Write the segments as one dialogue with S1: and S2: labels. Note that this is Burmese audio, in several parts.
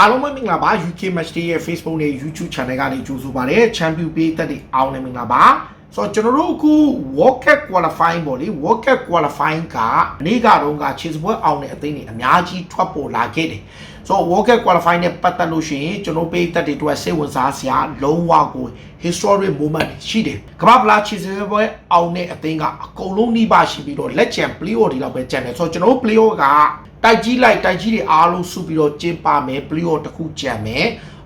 S1: အားလုံးပဲမင်္ဂလာပါ UK Match Day ရဲ့ Facebook နဲ့ YouTube Channel ကနေကြိုဆိုပါရစေ။ Champion ပေးသက်တွေအားလုံးလည်းမင်္ဂလာပါ။ဆိုတော့ကျွန်တော်တို့အခု World Cup qualifying ပေါ့လေ World Cup qualifying ကအနည်းကတော့ကခြေစပွဲအောင်တဲ့အသင်းတွေအများကြီးထွက်ပေါ်လာခဲ့တယ်။ဆိုတော့ World Cup qualifying နဲ့ပတ်သက်လို့ရှိရင်ကျွန်တော်ပေးသက်တွေအတွက်စိတ်ဝင်စားစရာလုံးဝကို historic moment ရှိတယ်။ကမ္ဘာဖလားခြေစပွဲအောင်တဲ့အသင်းကအကုန်လုံးနှိပါရှိပြီးတော့လက်ချန် playoff ဒီလောက်ပဲကျန်တယ်။ဆိုတော့ကျွန်တော်တို့ playoff က တိုက်ကြီးလိုက်တိုက်ကြီးတွေအားလုံးစုပြီးတော့ကျင်းပမယ်ပလီယိုတစ်ခုကြံမယ်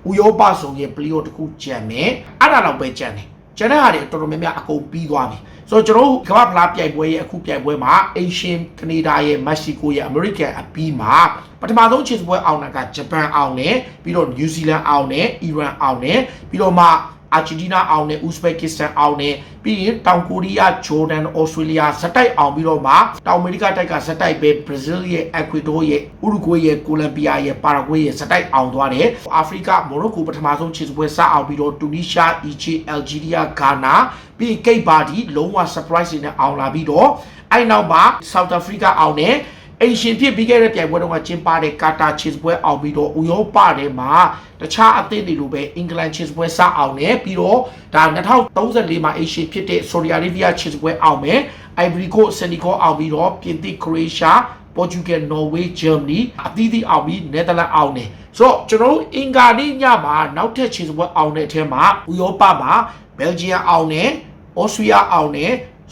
S1: ဥရောပဆိုရင်ပလီယိုတစ်ခုကြံမယ်အဲ့ဒါတော့ပဲကြံတယ်ကျန်တဲ့ဟာတွေတော်တော်များများအကုန်ပြီးသွားပြီဆိုတော့ကျွန်တော်တို့ကမ္ဘာဖလားပြိုင်ပွဲရဲ့အခုပြိုင်ပွဲမှာအေရှန်ကနေဒါရဲ့မက္ကဆီကိုရဲ့အမေရိကန်အပြီးမှာပထမဆုံးခြေစပွဲအောင်တာကဂျပန်အောင်တယ်ပြီးတော့နယူးဇီလန်အောင်တယ်အီရန်အောင်တယ်ပြီးတော့မှ အာဂျင်တီးနားအောင်နဲ့ဥဇဘက်ကစ္စတန်အောင်နဲ့ပြီးရင်တောင်ကိုရီးယားဂျော်ဒန်ဩစတြေးလျဇက်တိုက်အောင်ပြီးတော့မှတောင်အမေရိကတိုက်ကဇက်တိုက်ပဲဘရာဇီးရဲ့အက်ကွေဒိုရဲ့ဥရုဂွေးရဲ့ကိုလံဘီယာရဲ့ပါရာဂွေးရဲ့ဇက်တိုက်အောင်သွားတယ်အာဖရိကမော်ရိုကိုပထမဆုံးခြေစပွဲစအောင်ပြီးတော့တူနီးရှားအီဂျစ်အယ်ဂျီးရီးယားဂါနာပြီးကိတ်ပါဒီလုံးဝ surprise နဲ့အောင်လာပြီးတော့အဲ့နောက်မှာ South Africa အောင်တယ် အင်ရှင်ဖြစ်ပြီးခဲ့တဲ့ပြိုင်ပွဲတုန်းကကျင်းပတဲ့ကာတာချစ်ပွဲအောင်ပြီးတော့ဥရောပထဲမှာတခြားအသင်းတွေလိုပဲအင်္ဂလန်ချစ်ပွဲစအောင်နဲ့ပြီးတော့ဒါ2034မှာအင်ရှင်ဖြစ်တဲ့ဆော်ဒီအာရေဗျချစ်ပွဲအောင်မယ်အိုင်ဗရီကိုဆန်နီကိုအောင်ပြီးတော့ပြင်သစ်ခရိုအေးရှားပေါ်တူဂယ်နော်ဝေးဂျာမနီအသီးသီးအောင်ပြီးနယ်သာလန်အောင်နေဆိုတော့ကျွန်တော်တို့အင်္ဂါနေ့ညမှာနောက်ထပ်ချစ်ပွဲအောင်တဲ့အထက်မှာဥရောပမှာဘယ်လ်ဂျီယံအောင်နေဩစတြေးလျအောင်နေ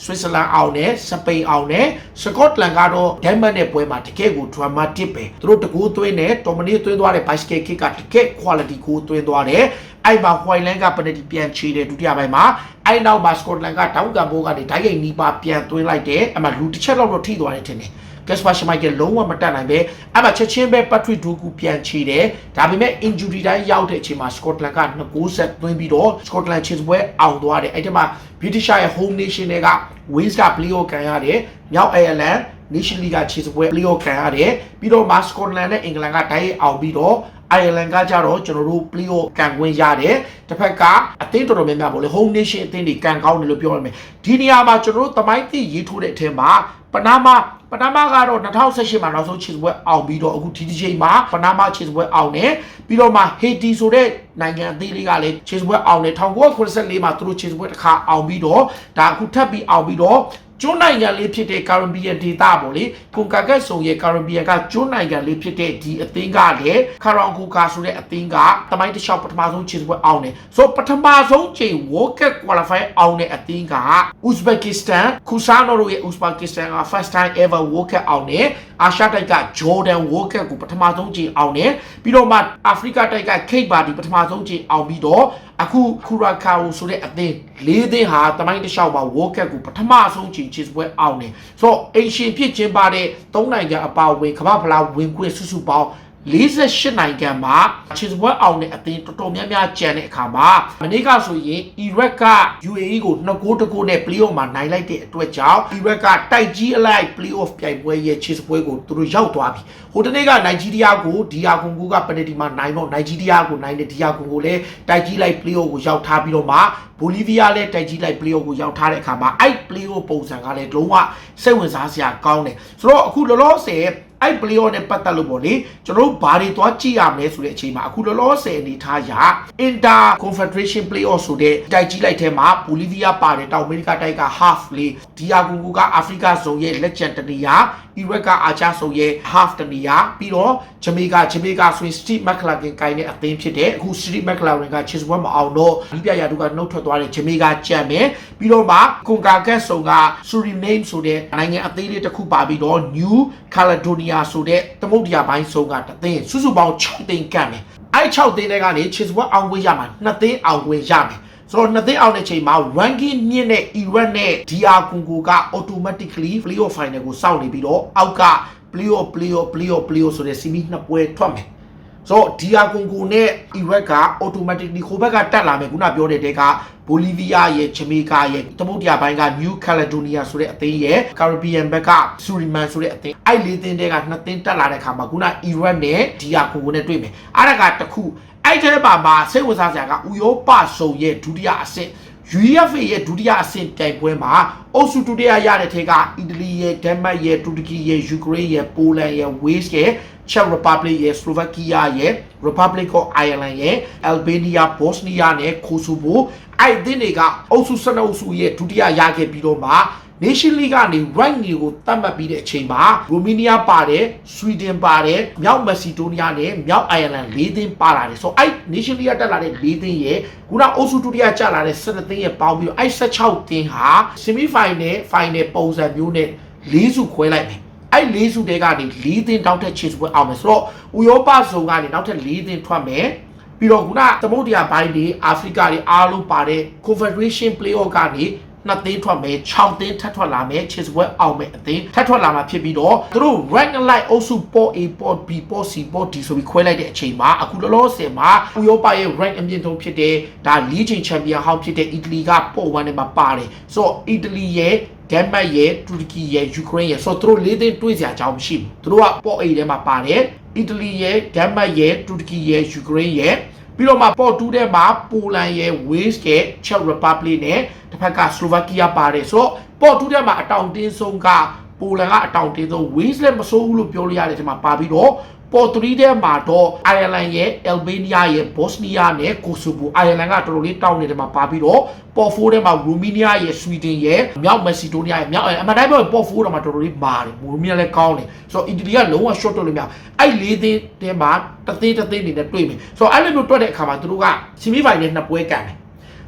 S1: ဆွစ်ဇာလန်အောင်နဲ့စပိန်အောင်နဲ့စကော့တလန်ကတော့ဒိုင်မန်နဲ့ပွဲမှာတကယ့်ကို dramatic ပဲသူတို့တကူသွင်းနဲ့တော်မနီသွင်းသွားတဲ့ basket kick ကတကယ့် quality ကိုသွင်းသွားတယ်အဲ့မှာ white line က penalty ပြန်ချေတယ်ဒုတိယပိုင်းမှာအဲ့နောက်မှာ Scotland ကတောင်ကန်ဘိုးကနေဓာတ်ရိုက်နီးပါပြန်သွင်းလိုက်တယ်အမှလူတစ်ချက်လောက်တော့ထိသွားတယ်ထင်တယ် ကက်စပါရှမိုက်ကလုံးဝမတက်နိုင်ပဲအဲ့မှာချက်ချင်းပဲပတ်ထရစ်ဒူကူပြန်ချေတယ်ဒါပေမဲ့ injury တိုင်းရောက်တဲ့အချိန်မှာ Scotland က2ဆက်သွင်းပြီးတော့ Scotland ချစ်ပွဲအောင်သွားတယ်အဲ့ဒီမှာ British ရဲ့ home nation တွေက Wales က playoff ခံရတယ်မြောက် Ireland Nation League ကချစ်ပွဲ playoff ခံရတယ်ပြီးတော့ Scotland နဲ့ England ကတိုင်းအောင်ပြီးတော့ Ireland ကကြတော့ကျွန်တော်တို့ playoff ကန်ခွင့်ရတယ်တစ်ဖက်ကအသင်းတော်တော်များများပေါ့လေ home nation အသင်းတွေကန်ကောင်းတယ်လို့ပြောရမယ်ဒီနေရာမှာကျွန်တော်တို့သမိုင်းသိရေးထိုးတဲ့အထက်မှာပနာမပနာမကတော့2018မှာနောက်ဆုံးချစ်ပွဲအောင်ပြီးတော့အခုဒီဒီချိန်မှာပနာမချစ်ပွဲအောင်တယ်ပြီးတော့မှဟေတီဆိုတဲ့နိုင်ငံအသီးလေးကလည်းချစ်ပွဲအောင်တယ်1984မှာသူတို့ချစ်ပွဲတစ်ခါအောင်ပြီးတော့ဒါအခုထပ်ပြီးအောင်ပြီးတော့ ကျွန်းနိုင်ငံလေးဖြစ်တဲ့ Caribbean ဒေသပေါ့လေကွန်ကာကက်ဆုံရဲ့ Caribbean ကကျွန်းနိုင်ငံလေးဖြစ်တဲ့ဒီအသင်းကလည်းခရောင်ကိုကာဆိုတဲ့အသင်းကတမိုင်းတစ်လျှောက်ပထမဆုံးခြေစပွဲအောင်တယ်ဆိုပထမဆုံးချိန် World Cup qualify အောင်တဲ့အသင်းက Uzbekistan Kusano တို့ရဲ့ Uzbekistan က first time ever World Cup အောင်တယ် အာရှတိုက်က Jordan World Cup ကိုပထမဆုံးချိန်အောင်တယ်ပြီးတော့မှအာဖရိကတိုက်က Cape Verde ပထမဆုံးချိန်အောင်ပြီးတော့အခုခူရာကာဝဆိုတဲ့အသင်းလေးသင်းဟာတမိုင်းတစ်လျှောက်မှာ World Cup ကိုပထမဆုံးချိန်ချစ်ပွဲအောင်တယ်ဆိုတော့အင်ရှင်ဖြစ်ခြင်းပါတဲ့၃နိုင်ငံအပါအဝင်ကမ္ဘာဖလားဝင်ခွင့်စုစုပေါင်း 48နိုင်ငံမှာချစ်ပွဲအောင်တဲ့အသင်းတော်တော်များများကြံတဲ့အခါမှာမနေ့ကဆိုရင်အီရက်က UAE ကို2ဂိုးတဂိုးနဲ့ playoff မှာနိုင်လိုက်တဲ့အတွက်ကြောင့်အီရက်ကတိုက်ကြီးအလိုက် playoff ပြိုင်ပွဲရဲ့ချစ်ပွဲကိုသူတို့ရောက်သွားပြီဟိုတနေ့ကနိုင်ဂျီးရီးယားကိုဒီယာကွန်ကိုကပနတီမှာနိုင်တော့နိုင်ဂျီးရီးယားကိုနိုင်တဲ့ဒီယာကွန်ကိုလည်းတိုက်ကြီးလိုက် playoff ကိုရောက်ထားပြီးတော့မှဘိုလီးဗီးယားလည်းတိုက်ကြီးလိုက် playoff ကိုရောက်ထားတဲ့အခါမှာအဲ့ playoff ပုံစံကလည်းလုံးဝစိတ်ဝင်စားစရာကောင်းတယ်ဆိုတော့အခုလောလောဆယ် အဲ့ playoff နဲ့ပတ်သက်လို့ပေါ့လေကျွန်တော်တို့ဘာတွေသွားကြည့်ရမလဲဆိုတဲ့အချိန်မှာအခုလောလောဆယ်အနေထားရ Inter Confederation playoff ဆိုတဲ့တိုက်ကြီးလိုက်ထဲမှာဘိုလီးဗီးယားပါတယ်တောင်အမေရိကတိုက်က half လေးဒီယာဂူကူကအာဖရိကဇုံရဲ့လက်ကျန်တနေရာအီရက်ကအာချာဆိုရဲ့ half တနေရာပြီးတော့ဂျမေကာဂျမေကာဆိုရင် Steve McClagan ကိုင်းတဲ့အသင်းဖြစ်တဲ့အခု Steve McClagan က chess ဘွဲမအောင်တော့ဒီပြရာသူကနှုတ်ထွက်သွားတဲ့ဂျမေကာကြံမယ်ပြီးတော့မှကွန်ကာကက်ဆုံက Suriname ဆိုတဲ့နိုင်ငံအသေးလေးတစ်ခုပါပြီးတော့ New Caledonia ဆိုတဲ့သမုဒ္ဒရာပိုင်းဆုံကတသင်းစုစုပေါင်း6သိန်းကန့်မယ်အဲ့6သိန်းတွေကနေ chess ဘွဲအောင်ခွင့်ရမှာ2သိန်းအောင်ခွင့်ရမယ်ဆိုတော့နှစ်သိန်းအောင်တဲ့ချိန်မှာ ranking မြင့်တဲ့ Iran နဲ့ DR Congo က automatically playoff final ကိုစောင့်နေပြီးတော့အောက်က playoff playoff playoff playoff ဆိုတဲ့ semi နှစ်ပွဲထွက်မယ် ဆိုတော့ DR Congo နဲ့ Iraq က automatically ခိုးဘက်ကတက်လာမယ်ခုနပြောတဲ့တဲကဘိုလီးဗီးယားရဲ့ဂျမေကာရဲ့သမုဒ္ဒရာပိုင်းက New Caledonia ဆိုတဲ့အသင်းရဲ့ Caribbean ဘက်က Suriname ဆိုတဲ့အသင်းအဲ့လေးသင်းတဲကနှစ်သင်းတက်လာတဲ့ခါမှာခုန Iraq နဲ့ DR Congo နဲ့တွေ့မယ်အဲ့ဒါကတစ်ခုအဲ့ဒီထဲမှာမှာစိတ်ဝင်စားစရာကဥရောပဆုံရဲ့ဒုတိယအဆင့် UEFA ရဲ့ဒုတိယအဆင့်ပြိုင်ပွဲမှာအုပ်စုဒုတိယရတဲ့ထဲကအီတလီရဲ့ဒန်မတ်ရဲ့တူရကီရဲ့ယူကရိန်းရဲ့ပိုလန်ရဲ့ဝေးစ်ရဲ့ Czech Republic ရဲ့ Slovakia ရဲ့ Republic of Ireland ရဲ့ Albania Bosnia နဲ့ Kosovo အဲ့ဒီနေကအုပ်စု12အုပ်စုရဲ့ဒုတိယရခဲ့ပြီးတော့မှ Nation League ကနေ rank တွေကိုတတ်မှတ်ပြီးတဲ့အချိန်မှာ Romania ပါတယ် Sweden ပါတယ်မြောက် Macedonia နဲ့မြောက် Ireland ၄သင်းပါလာတယ်ဆိုတော့အဲ့ Nation League ကတက်လာတဲ့၄သင်းရဲ့ခုနအုပ်စုဒုတိယကျလာတဲ့17သင်းရဲ့ပေါင်းပြီးတော့အဲ့16သင်းဟာ semi final final ပုံစံမျိုးနဲ့၄စုခွဲလိုက်မယ် အဲ့လေးစုတဲကနေ၄သင်းတောက်တဲ့ခြေစပွဲအောင်မယ်ဆိုတော့ဥရောပဇုံကနေနောက်ထပ်၄သင်းထွက်မယ်ပြီးတော့ခုနသမုဒ္ဒရာဘိုင်းတွေအာဖရိကတွေအားလုံးပါတဲ့ Confederation Playoff ကနေနှစ်သင်းထွက်မယ်6သင်းထပ်ထွက်လာမယ်ခြေစပွဲအောင်မယ်အသင်းထပ်ထွက်လာမှာဖြစ်ပြီးတော့သူတို့ rank like အုပ်စု port A port B port C port D ဆိုပြီးခွဲလိုက်တဲ့အချိန်မှာအခုလောလောဆယ်မှာဥရောပရဲ့ rank အမြင့်ဆုံးဖြစ်တဲ့ဒါ league chain champion ဟောင်းဖြစ်တဲ့အီတလီက port 1နဲ့မှာပါတယ်ဆိုတော့အီတလီရဲ့ ဒန်မတ်ရဲ့တူရကီရဲ့ယူကရိန်းရဲ့ဆိုတော့သူတို့လေးသိန်းတွေးစရာအကြောင်းမရှိဘူးသူတို့ကပေါ့အိတ်ထဲမှာပါတယ်အီတလီရဲ့ဒန်မတ်ရဲ့တူရကီရဲ့ယူကရိန်းရဲ့ပြီးတော့မှပေါ့တူးထဲမှာပိုလန်ရဲ့ဝေးစ်ရဲ့ Czech Republic နဲ့တစ်ဖက်ကစလိုဗက်ကီးယားပါတယ်ဆိုတော့ပေါ့တူးထဲမှာအတောင်တင်းဆုံးကပိုလန်ကအတောင်တင်းဆုံးဝေးစ်လည်းမဆိုးဘူးလို့ပြောလို့ရတယ်ဒီမှာပါပြီးတော့ ပေါ်တူရီထဲမှာတော့အိုင်ယာလန်ရဲ့အယ်ဘေးနီးယားရဲ့ဘော့စနီးယားနဲ့ကိုဆိုဗိုအိုင်ယာလန်ကတော်တော်လေးတောင်းနေတယ်မှာပါပြီးတော့ပေါ်ဖိုးထဲမှာရူမီနီးယားရဲ့ဆွီဒင်ရဲ့မြောက်မက်ဆီဒိုနီးယားရဲ့မြောက်အမှန်တိုင်းပြောရင်ပေါ်ဖိုးထဲမှာတော်တော်လေးမာတယ်ရူမီနီးယားလည်းကောင်းတယ်ဆိုတော့အီတလီကလုံးဝ short တော့လို့မရအဲ့လေးသင်းထဲမှာတသေးတသေးနေနဲ့တွေ့မယ်ဆိုတော့အဲ့လိုမျိုးတွက်တဲ့အခါမှာသူတို့က semi final နှစ်ပွဲကန်တယ်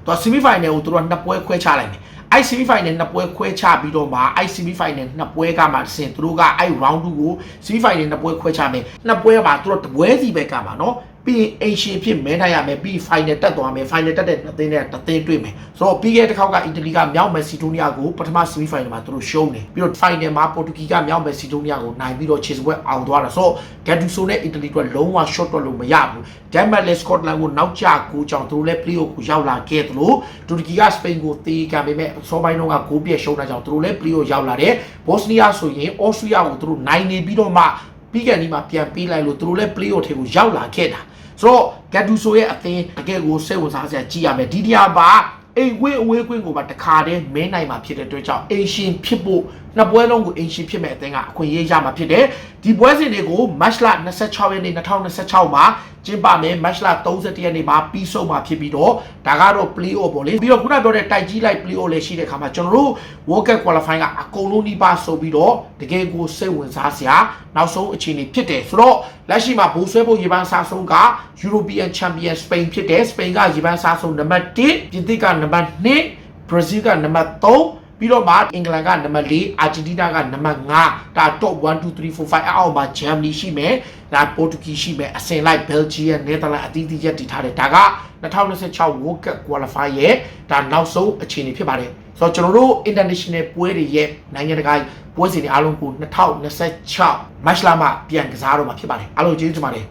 S1: သူက semi final ကိုသူတို့ကနှစ်ပွဲခွဲချလိုက်တယ် အဲ့ semi final နှစ်ပွဲခွဲချပြီးတော့မှအဲ့ semi final နှစ်ပွဲကမှဆင်သူတို့ကအဲ့ round 2ကို semi final နှစ်ပွဲခွဲချမယ်နှစ်ပွဲမှာသူတို့တပွဲစီပဲကမှာနော် ပြီးရင်အိမ်ရှင်ဖြစ်မဲနိုင်ရမယ်ပြီး final တက်သွားမယ် final တက်တဲ့နှစ်သင်းနဲ့တစ်သင်းတွေ့မယ်ဆိုတော့ပြီးခဲ့တဲ့တစ်ခေါက်ကအီတလီကမြောက်မက်ဆီဒိုနီးယားကိုပထမ semi final မှာသူတို့ရှုံးတယ်ပြီးတော့ final မှာပေါ်တူဂီကမြောက်မက်ဆီဒိုနီးယားကိုနိုင်ပြီးတော့ခြေစပွဲအောင်သွားတာဆိုတော့ဂက်ဒူဆိုနဲ့အီတလီကလုံးဝ short တော့လို့မရဘူးဒန်မတ်နဲ့စကော့တလန်ကိုနောက်ကျကိုကြောင်သူတို့လည်း play off ကိုရောက်လာခဲ့သလိုတူရကီကစပိန်ကိုတေးကန်ပေမဲ့စောပိုင်းတော့ကဂိုးပြက်ရှုံးတာကြောင့်သူတို့လည်း play off ရောက်လာတယ်ဘော့စနီးယားဆိုရင်အော်စတြီးယားကိုသူတို့နိုင်နေပြီးတော့မှပြီးကန်ဒီမှာပြန်ပေးလိုက်လို့သူတို့လည်း play off ထဲကိုရောက်လာခဲ့တာ ဆိုတော့ဂက်ဒူဆိုရဲ့အသင်းတကယ်ကိုစိတ်ဝင်စားစရာကြည့်ရမယ်ဒီတရားပါအိမ်ကွင်းအဝေးကွင်းကိုပါတခါတည်းမင်းနိုင်မှာဖြစ်တဲ့အတွက်ကြောင့်အိမ်ရှင်ဖြစ်ဖို့နှစ်ပွဲလုံးကိုအိမ်ရှင်ဖြစ်မဲ့အသင်းကအခွင့်အရေးရမှာဖြစ်တယ်ဒီပွဲစဉ်တွေကိုမတ်လ26ရက်နေ့2026မှာကျင်းပမယ်မတ်လ31ရက်နေ့မှာပြီးဆုံးမှာဖြစ်ပြီးတော့ဒါကတော့ play off ပေါ့လေပြီးတော့ခုနပြောတဲ့တိုက်ကြီးလိုက် play off လည်းရှိတဲ့ခါမှာကျွန်တော်တို့ World Cup qualifying ကအကုန်လုံးနှိပါဆိုပြီးတော့တကယ်ကိုစိတ်ဝင်စားစရာနောက်ဆုံးအခြေအနေဖြစ်တယ်ဆိုတော့လက်ရှိမှာဘူဆွဲဖို့ရေပန်းစားဆုံးက European Champion Spain ဖြစ်တယ် Spain ကရေပန်းစားဆုံးနံပါတ်1ပြင်သစ်ကနံပါတ်2 Brazil ကနံပါတ်3 ပြီးတော့မှအင်္ဂလန်ကနံပါတ်4အာဂျင်တီးနားကနံပါတ်5ဒါ top 1 2 3 4 5အောက်မှာဂျာမနီရှိမယ်ဒါပေါ်တူဂီရှိမယ်အစင်လိုက်ဘယ်လ်ဂျီယံနယ်သာလန်အသီးသီးရက်တည်ထားတယ်ဒါက2026 World Cup Qualify ရဲ့ဒါနောက်ဆုံးအခြေအနေဖြစ်ပါတယ်ဆိုတော့ကျွန်တော်တို့ international ပွဲတွေရဲ့နိုင်ငံတကာပွဲစဉ်တွေအားလုံးကို2026 match လာမှပြန်ကစားတော့မှာဖြစ်ပါတယ်အားလုံးကျေးဇူးတင်ပါတယ်